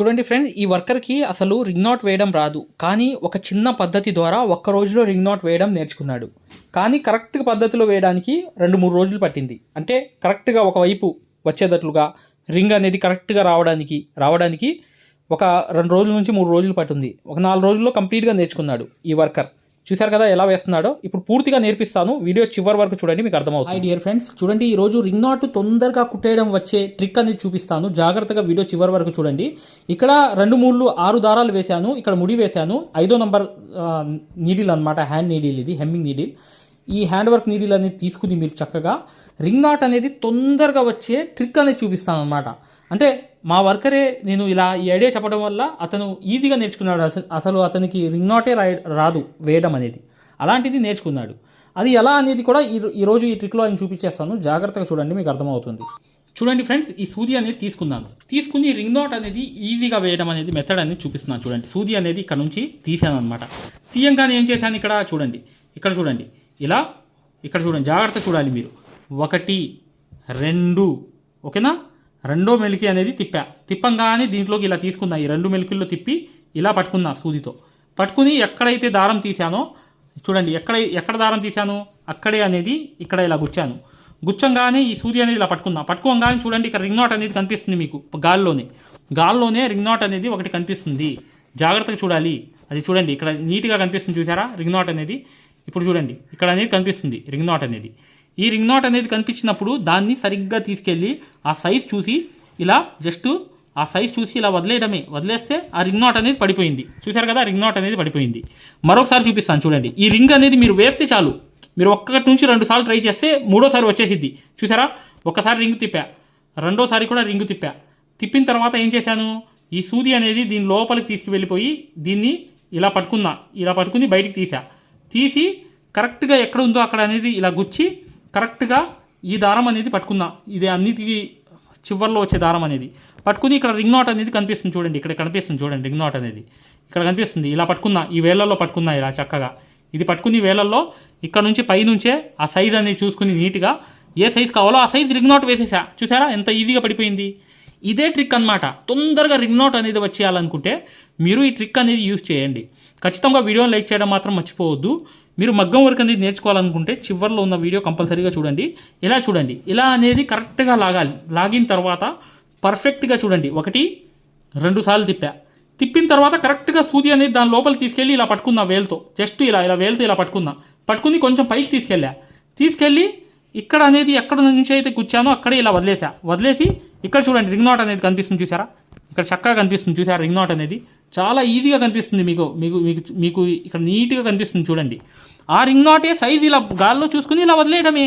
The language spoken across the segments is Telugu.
చూడండి ఫ్రెండ్ ఈ వర్కర్కి అసలు రింగ్ నాట్ వేయడం రాదు. కానీ ఒక చిన్న పద్ధతి ద్వారా ఒక్క రోజులో రింగ్ నాట్ వేయడం నేర్చుకున్నాడు. కానీ కరెక్ట్ పద్ధతిలో వేయడానికి రెండు మూడు రోజులు పట్టింది. అంటే కరెక్ట్గా ఒకవైపు వచ్చేటట్లుగా రింగ్ అనేది కరెక్ట్గా రావడానికి రావడానికి ఒక రెండు రోజుల నుంచి మూడు రోజులు పట్టింది. ఒక నాలుగు రోజుల్లో కంప్లీట్గా నేర్చుకున్నాడు ఈ వర్కర్. చూశారు కదా ఎలా వేస్తున్నాడో? ఇప్పుడు పూర్తిగా నేర్పిస్తాను. వీడియో చివరి వరకు చూడండి మీకు అర్థమవుతుంది. హై డియర్ ఫ్రెండ్స్ చూడండి ఈ రోజు రింగ్ నాట్ తొందరగా కుట్టేయడం వచ్చే ట్రిక్ అనేది చూపిస్తాను. జాగ్రత్తగా వీడియో చివరి వరకు చూడండి. ఇక్కడ రెండు మూడు ఆరు దారాలు వేశాను. ఇక్కడ ముడి వేశాను. ఐదో నంబర్ నీడిల్ అనమాట హ్యాండ్ నీడిల్ ఇది హెమ్మింగ్ నీడిల్ ఈ హ్యాండ్ వర్క్ నీడిల్ అనేది తీసుకుని మీరు చక్కగా. రింగ్ నాట్ అనేది తొందరగా వచ్చే ట్రిక్ అనేది చూపిస్తాను అనమాట అంటే మా వర్కరే నేను ఇలా ఈ ఐడియా చెప్పడం వల్ల అతను ఈజీగా నేర్చుకున్నాడు. అసలు అసలు అతనికి రింగ్ నాటే రాయ రాదు వేయడం అనేది. అలాంటిది నేర్చుకున్నాడు. అది ఎలా అనేది కూడా ఈ ఈరోజు ఈ ట్రిక్లో ఆయన చూపించేస్తాను. జాగ్రత్తగా చూడండి మీకు అర్థమవుతుంది. చూడండి ఫ్రెండ్స్ ఈ సూది అనేది తీసుకున్నాను తీసుకుని రింగ్ నాట్ అనేది ఈజీగా వేయడం అనేది మెథడ్ అనేది చూపిస్తున్నాను చూడండి. సూది అనేది ఇక్కడ నుంచి తీసాను అనమాట తీయంగానే ఏం చేశాను ఇక్కడ చూడండి. ఇక్కడ చూడండి. ఇలా ఇక్కడ చూడండి. జాగ్రత్త చూడాలి మీరు. ఒకటి రెండు ఓకేనా? రెండో మెలికి అనేది తిప్పా. తిప్పంగానే దీంట్లోకి ఇలా తీసుకున్నా. ఈ రెండు మెలికల్లో తిప్పి ఇలా పట్టుకున్నా సూదితో. పట్టుకుని ఎక్కడైతే దారం తీశానో చూడండి ఎక్కడ ఎక్కడ దారం తీశాను? అక్కడే అనేది ఇక్కడ ఇలా గుచ్చాను. గుచ్చంగానే ఈ సూది అనేది ఇలా పట్టుకున్నా. పట్టుకోగానే చూడండి ఇక్కడ రింగ్ నాట్ అనేది కనిపిస్తుంది మీకు గాల్లోనే. గాల్లోనే రింగ్ నాట్ అనేది ఒకటి కనిపిస్తుంది. జాగ్రత్తగా చూడాలి. అది చూడండి ఇక్కడ నీట్గా కనిపిస్తుంది చూసారా? రింగ్ నాట్ అనేది. ఇప్పుడు చూడండి ఇక్కడ అనేది కనిపిస్తుంది రింగ్ నాట్ అనేది. ఈ రింగ్ నాట్ అనేది కనిపించినప్పుడు దాన్ని సరిగ్గా తీసుకెళ్ళి ఆ సైజ్ చూసి ఇలా జస్ట్ ఆ సైజ్ చూసి ఇలా వదిలేయడమే. వదిలేస్తే ఆ రింగ్ నాట్ అనేది పడిపోయింది. చూసారు కదా? రింగ్ నాట్ అనేది పడిపోయింది. మరొకసారి చూపిస్తాను చూడండి. ఈ రింగ్ అనేది మీరు వేస్తే చాలు. మీరు ఒక్కటి నుంచి రెండు సార్లు ట్రై చేస్తే మూడోసారి వచ్చేసిద్ది. చూసారా ఒకసారి రింగ్ తిప్పా. రెండోసారి కూడా రింగ్ తిప్పా. తిప్పిన తర్వాత ఏం చేశాను? ఈ సూది అనేది దీని లోపలికి తీసుకువెళ్ళిపోయి దీన్ని ఇలా పట్టుకున్నా. ఇలా పట్టుకుని బయటికి తీసా తీసి కరెక్ట్గా ఎక్కడ ఉందో అక్కడ అనేది ఇలా గుచ్చి కరెక్ట్గా ఈ దారం అనేది పట్టుకుందాం ఇది అన్నిటికీ చివర్లో వచ్చే దారం అనేది. పట్టుకుని ఇక్కడ రింగ్ నాట్ అనేది కనిపిస్తుంది చూడండి. ఇక్కడ కనిపిస్తుంది చూడండి రింగ్ నాట్ అనేది. ఇక్కడ కనిపిస్తుంది. ఇలా పట్టుకున్నా. ఈ వేలల్లో పట్టుకున్నా ఇలా చక్కగా. ఇది పట్టుకుని వేలల్లో ఇక్కడ నుంచి పై నుంచే ఆ సైజ్ అనేది చూసుకుని నీట్గా ఏ సైజ్ కావాలో ఆ సైజ్ రింగ్ నాట్ వేసేసా. చూసారా? ఎంత ఈజీగా పడిపోయింది. ఇదే ట్రిక్ అన్నమాట. తొందరగా రింగ్ నాట్ అనేది వచ్చేయాలనుకుంటే మీరు ఈ ట్రిక్ అనేది యూజ్ చేయండి. ఖచ్చితంగా వీడియోని లైక్ చేయడం మాత్రం మర్చిపోవద్దు. మీరు మగ్గం వర్క్ అనేది నేర్చుకోవాలనుకుంటే చివరిలో ఉన్న వీడియో కంపల్సరీగా చూడండి. ఇలా చూడండి? ఇలా అనేది కరెక్ట్గా లాగాలి. లాగిన తర్వాత పర్ఫెక్ట్గా చూడండి. ఒకటి రెండు సార్లు తిప్పా. తిప్పిన తర్వాత కరెక్ట్గా సూది అనేది దాని లోపల తీసుకెళ్ళి ఇలా పట్టుకున్నా వేలుతో. జస్ట్ ఇలా ఇలా వేలుతో ఇలా పట్టుకున్నా. పట్టుకుని కొంచెం పైకి తీసుకెళ్ళా. తీసుకెళ్ళి ఇక్కడ అనేది ఎక్కడ నుంచి అయితే కూర్చానో అక్కడే ఇలా వదిలేసా వదిలేసి ఇక్కడ చూడండి రింగ్ నాట్ అనేది కనిపిస్తుంది చూసారా ఇక్కడ చక్కగా కనిపిస్తుంది చూసారా రింగ్ నాట్ అనేది? చాలా ఈజీగా కనిపిస్తుంది మీకు మీకు మీకు మీకు ఇక్కడ నీట్గా కనిపిస్తుంది చూడండి. ఆ రింగ్ నాటే సైజ్ ఇలా గాల్లో చూసుకుని ఇలా వదిలేయడమే.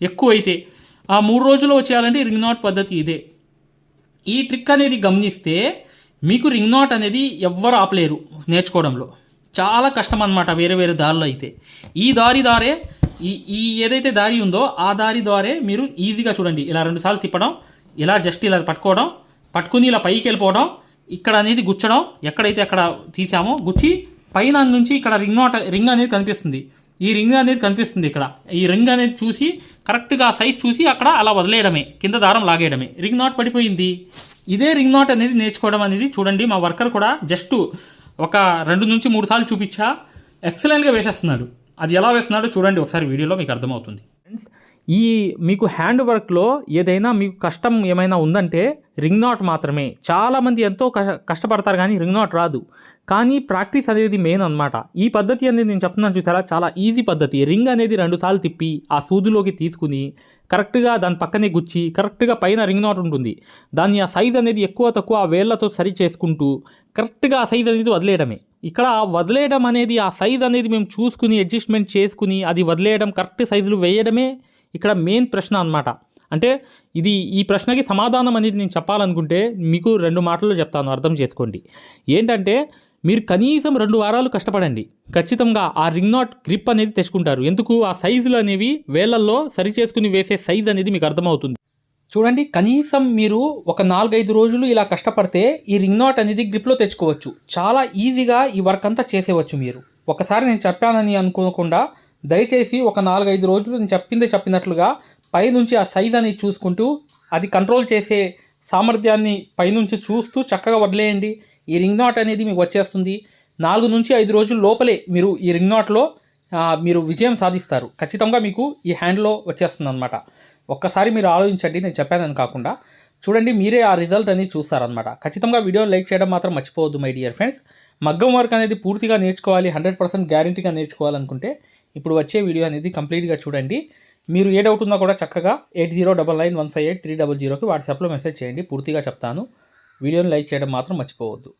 ఎక్కువ అయితే ఆ మూడు రోజుల్లో వచ్చేయాలంటే రింగ్ నాట్ పద్ధతి ఇదే. ఈ ట్రిక్ అనేది గమనిస్తే మీకు రింగ్ నాట్ అనేది ఎవ్వరు ఆపలేరు నేర్చుకోవడంలో. చాలా కష్టం అన్నమాట వేరే వేరే దారిలో అయితే. ఈ దారి దారే ఈ ఈ ఏదైతే దారి ఉందో ఆ దారి ద్వారే మీరు ఈజీగా చూడండి. ఇలా రెండుసార్లు తిప్పడం ఇలా జస్ట్ ఇలా పట్టుకోవడం పట్టుకుని ఇలా పైకి వెళ్ళిపోవడం ఇక్కడ అనేది గుచ్చడం ఎక్కడైతే అక్కడ తీసామో గుచ్చి పైన నుంచి ఇక్కడ రింగ్ నాట్ రింగ్ అనేది కనిపిస్తుంది. ఈ రింగ్ అనేది కనిపిస్తుంది ఇక్కడ. ఈ రింగ్ అనేది చూసి కరెక్ట్గా సైజ్ చూసి అక్కడ అలా వదిలేయడమే కింద దారం లాగేయడమే. రింగ్ నాట్ పడిపోయింది. ఇదే రింగ్ నాట్ అనేది నేర్చుకోవడం అనేది చూడండి మా వర్కర్ కూడా జస్ట్ ఒక రెండు నుంచి మూడు సార్లు చూపించా. ఎక్సలెంట్గా వేసేస్తున్నాడు. అది ఎలా వేస్తున్నాడో చూడండి ఒకసారి వీడియోలో మీకు అర్థమవుతుంది. ఈ మీకు హ్యాండ్ వర్క్లో ఏదైనా మీకు కష్టం ఏమైనా ఉందంటే రింగ్ నాట్ మాత్రమే. చాలామంది ఎంతో కష్టపడతారు కానీ రింగ్ నాట్ రాదు. కానీ ప్రాక్టీస్ అనేది మెయిన్ అనమాట ఈ పద్ధతి అనేది నేను చెప్తున్నాను చూసారా? చాలా ఈజీ పద్ధతి. రింగ్ అనేది రెండు సార్లు తిప్పి ఆ సూదిలోకి తీసుకుని కరెక్ట్గా దాని పక్కనే గుచ్చి కరెక్ట్గా పైన రింగ్ నాట్ ఉంటుంది. దాన్ని ఆ సైజ్ అనేది ఎక్కువ తక్కువ ఆ వేళ్ళతో సరి చేసుకుంటూ కరెక్ట్గా ఆ సైజ్ అనేది వదిలేయడమే. ఇక్కడ ఆ వదిలేయడం అనేది ఆ సైజ్ అనేది మేము చూసుకుని అడ్జస్ట్మెంట్ చేసుకుని అది వదిలేయడం కరెక్ట్ సైజులు వేయడమే ఇక్కడ మెయిన్ ప్రశ్న అన్నమాట. అంటే ఇది ఈ ప్రశ్నకి సమాధానం అనేది నేను చెప్పాలనుకుంటే మీకు రెండు మాటల్లో చెప్తాను అర్థం చేసుకోండి. ఏంటంటే మీరు కనీసం రెండు వారాలు కష్టపడండి. ఖచ్చితంగా ఆ రింగ్ నాట్ గ్రిప్ అనేది తెచ్చుకుంటారు. ఎందుకు? ఆ సైజులు అనేవి వేలల్లో సరి చేసుకుని వేసే సైజ్ అనేది మీకు అర్థమవుతుంది. చూడండి కనీసం మీరు ఒక నాలుగైదు రోజులు ఇలా కష్టపడితే ఈ రింగ్ నాట్ అనేది గ్రిప్లో తెచ్చుకోవచ్చు. చాలా ఈజీగా ఈ వర్క్ అంతా చేసేవచ్చు మీరు. ఒకసారి నేను చెప్పానని అనుకోకుండా దయచేసి ఒక నాలుగైదు రోజులు నేను చెప్పిందే చెప్పినట్లుగా పైనుంచి ఆ సైజ్ అనేది చూసుకుంటూ అది కంట్రోల్ చేసే సామర్థ్యాన్ని పైనుంచి చూస్తూ చక్కగా వదిలేయండి. ఈ రింగ్ నాట్ అనేది మీకు వచ్చేస్తుంది. నాలుగు నుంచి ఐదు రోజుల లోపలే మీరు ఈ రింగ్ నాట్లో మీరు విజయం సాధిస్తారు. ఖచ్చితంగా మీకు ఈ హ్యాండ్లో వచ్చేస్తుంది అనమాట ఒక్కసారి మీరు ఆలోచించండి నేను చెప్పానని కాకుండా. చూడండి మీరే ఆ రిజల్ట్ అనేది చూస్తారనమాట ఖచ్చితంగా వీడియో లైక్ చేయడం మాత్రం మర్చిపోవద్దు మై డియర్ ఫ్రెండ్స్ మగ్గం వర్క్ అనేది పూర్తిగా నేర్చుకోవాలి హండ్రెడ్ పర్సెంట్ గ్యారంటీగా నేర్చుకోవాలనుకుంటే ఇప్పుడు వచ్చే వీడియో అనేది కంప్లీట్గా చూడండి. మీరు ఏ డౌట్ ఉన్నా కూడా చక్కగా eight zero double nine one five eight three double జీరోకి వాట్సాప్లో మెసేజ్ చేయండి. పూర్తిగా చెప్తాను. వీడియోని లైక్ చేయడం మాత్రం మర్చిపోవద్దు.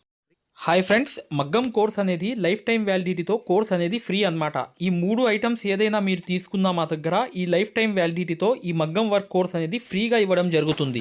హాయ్ ఫ్రెండ్స్ మగ్గం కోర్స్ అనేది లైఫ్ టైం వ్యాలిడిటీతో కోర్స్ అనేది ఫ్రీ అన్నమాట. ఈ మూడు ఐటమ్స్ ఏదైనా మీరు తీసుకున్నా మా దగ్గర ఈ లైఫ్ టైం వ్యాలిడిటీతో ఈ మగ్గం వర్క్ కోర్స్ అనేది ఫ్రీగా ఇవ్వడం జరుగుతుంది.